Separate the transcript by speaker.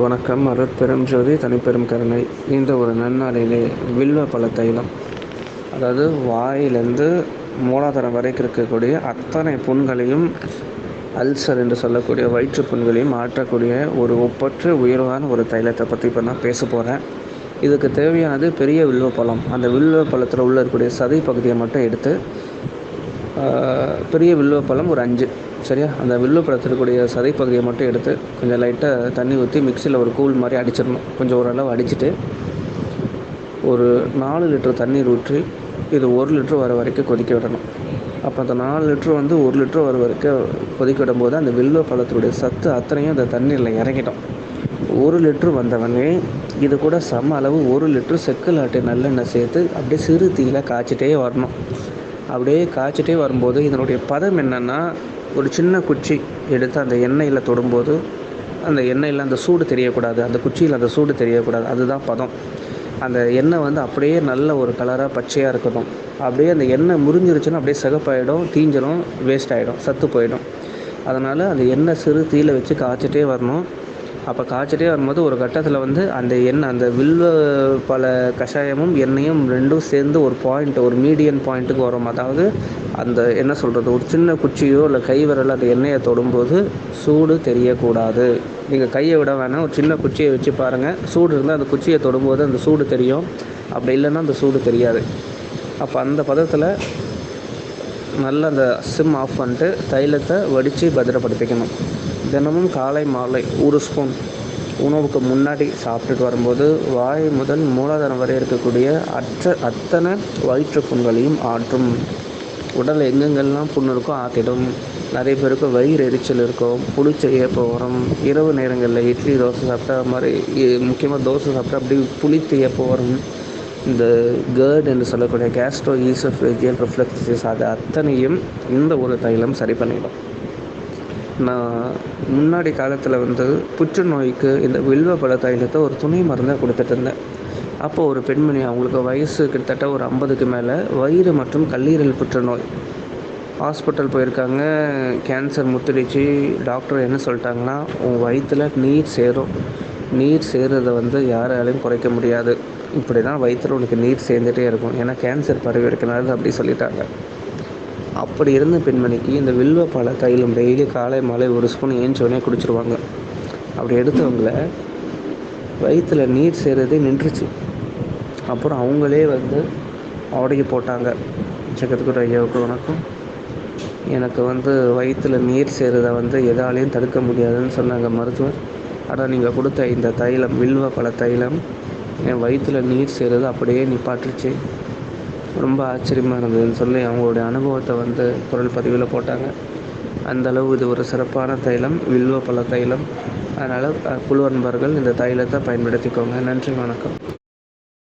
Speaker 1: வணக்கம். அருட்பெரும் ஜோதி தனிப்பெரும் கருணை. இந்த ஒரு நன்னாளிலே வில்வ பல தைலம். அதாவது வாயிலேருந்து மூலாதாரம் வரைக்கும் இருக்கக்கூடிய அத்தனை புண்களையும் அல்சர் என்று சொல்லக்கூடிய வயிற்று புண்களையும் மாற்றக்கூடிய ஒரு ஒப்பற்ற உயர்வான ஒரு தைலத்தை பற்றி இப்போ நான் பேச போகிறேன் இதுக்கு தேவையானது பெரிய வில்வ பழம் அந்த வில்வ பழத்தில் உள்ள இருக்கக்கூடிய சதை பகுதியை மட்டும் எடுத்து பெரிய வில்லுவப்பழம் ஒரு அஞ்சு சரியா? அந்த வில்வ இருக்கக்கூடிய சதைப்பகுதியை மட்டும் எடுத்து கொஞ்சம் லைட்டாக தண்ணி ஊற்றி மிக்சியில் ஒரு கூழ் மாதிரி அடிச்சிடணும். கொஞ்சம் ஓரளவு அடிச்சுட்டு ஒரு நாலு லிட்டர் தண்ணீர் ஊற்றி இது ஒரு லிட்டர் வர வரைக்கும் கொதிக்க விடணும். அப்போ அந்த நாலு லிட்டர் வந்து ஒரு லிட்டர் வர வரைக்கும் கொதிக்க விடும்போது அந்த வில்வ பழத்தினுடைய சத்து அத்தனையும் அந்த தண்ணீரில் இறங்கிடும். ஒரு லிட்டர் வந்தவனே இது கூட சம அளவு ஒரு லிட்டர் செக்கு ஆட்டு நல்லெண்ணெய் சேர்த்து அப்படியே சிறு தீயில் காய்ச்சிட்டே வரணும். அப்படியே காய்ச்சிட்டே வரும்போது இதனுடைய பதம் என்னென்னா ஒரு சின்ன குச்சி எடுத்து அந்த எண்ணெயில் தொடும்போது அந்த எண்ணெயில் அந்த சூடு தெரியக்கூடாது. அந்த குச்சியில் அந்த சூடு தெரியக்கூடாது. அதுதான் பதம். அந்த எண்ணெய் வந்து அப்படியே நல்ல ஒரு கலராக பச்சையாக இருக்கணும் அப்படியே அந்த எண்ணெய் முறிஞ்சிருச்சுன்னா அப்படியே சிகப்பாயிடும் தீஞ்சிரும் வேஸ்ட் ஆகிடும் சத்து போயிடும். அதனால் அந்த எண்ணெய் சிறு தீயில் வச்சு காய்ச்சிட்டே வரணும். அப்போ காய்ச்சிட்டே வரும்போது ஒரு கட்டத்தில் வந்து அந்த எண்ணெய் அந்த வில்வ பல கஷாயமும் எண்ணெயும் ரெண்டும் சேர்ந்து ஒரு பாயிண்ட் ஒரு மீடியன் பாயிண்ட்டுக்கு வரும். அதாவது அந்த என்ன சொல்கிறது ஒரு சின்ன குச்சியோ இல்லை கை விரல் அந்த எண்ணெயை தொடும்போது சூடு தெரியக்கூடாது. நீங்கள் கையை விட வேணாம் ஒரு சின்ன குச்சியை வச்சு பாருங்கள் சூடு இருந்தால் அந்த குச்சியை தொடும்போது அந்த சூடு தெரியும். அப்படி இல்லைன்னா அந்த சூடு தெரியாது. அப்போ அந்த பதத்தில் நல்லா அந்த சிம் ஆஃப் பண்ணிட்டு தைலத்தை வடித்து பத்திரப்படுத்திக்கணும். தினமும் காலை மாலை ஒரு ஸ்பூன் உணவுக்கு முன்னாடி சாப்பிட்டுட்டு வரும்போது வாய் முதல் மூலாதாரம் வரை இருக்கக்கூடிய அற்ற அத்தனை வயிற்று புண்களையும் ஆற்றும். உடல் எங்கெங்கெல்லாம் புண் இருக்கோ ஆற்றிடும் நிறைய பேருக்கு வயிறு எரிச்சல் இருக்கும் புளிச்ச ஏப்பம் வரும். இரவு நேரங்களில் இட்லி தோசை சாப்பிட்டா மாதிரி முக்கியமாக தோசை சாப்பிட்டா அப்படி புளித்த ஏப்பம் வரும். இந்த கேர்ட் என்று சொல்லக்கூடிய கேஸ்ட்ரோ ஈசோஃபேஜியல் ரிஃப்ளெக்ஸஸ் அது அத்தனையும் இந்த ஒரு தைலம் சரி பண்ணிடும். நான் முன்னாடி காலத்தில் வந்து புற்றுநோய்க்கு இந்த வில்வ பழ தைலத்தை ஒரு துணை மருந்தாக கொடுத்துட்டு இருந்தேன். அப்போது ஒரு பெண்மணி அவங்களுக்கு வயசு கிட்டத்தட்ட ஒரு ஐம்பதுக்கு மேலே வயிறு மற்றும் கல்லீரல் புற்றுநோய். ஹாஸ்பிட்டல் போயிருக்காங்க கேன்சர் முத்திடுச்சு டாக்டர் என்ன சொல்லிட்டாங்கன்னா உன் வயிற்றில் நீர் சேரும். நீர் சேர்றதை வந்து யாராலையும் குறைக்க முடியாது. இப்படி தான் வயிற்றில் உனக்கு நீர் சேர்ந்துட்டே இருக்கும். ஏன்னா கேன்சர் பரவி இருக்கனால அப்படி சொல்லிட்டாங்க. அப்படி இருந்த பெண்மணிக்கு இந்த வில்வ பழ தைலம் டெய்லி காலை மாலை ஒரு ஸ்பூன் ஏஞ்சோடனே குடிச்சிருவாங்க. அப்படி எடுத்தவங்கள வயிற்றில் நீர் சேர்றதே நின்றுச்சு. அப்புறம் அவங்களே வந்து உடகி போட்டாங்க. ஜெகத்குரு ஐயாவுக்கு வணக்கம். எனக்கு வந்து வயிற்றில் நீர் சேருதை வந்து எதாலையும் தடுக்க முடியாதுன்னு சொன்னாங்க மருத்துவர். ஆனால் நீங்கள் கொடுத்த இந்த தைலம் வில்வ பழ தைலம் என் வயிற்றில் நீர் சேருது அப்படியே நிப்பாட்டுச்சு ரொம்ப ஆச்சரியமாக இருந்ததுன்னு சொல்லி அவங்களுடைய அனுபவத்தை வந்து குரல் பதிவில் போட்டாங்க. அந்தளவு இது ஒரு சிறப்பான தைலம் வில்வ பழ தைலம். அதனால் குழு அன்பர்கள் இந்த தைலத்தை பயன்படுத்திக்கோங்க. நன்றி வணக்கம்.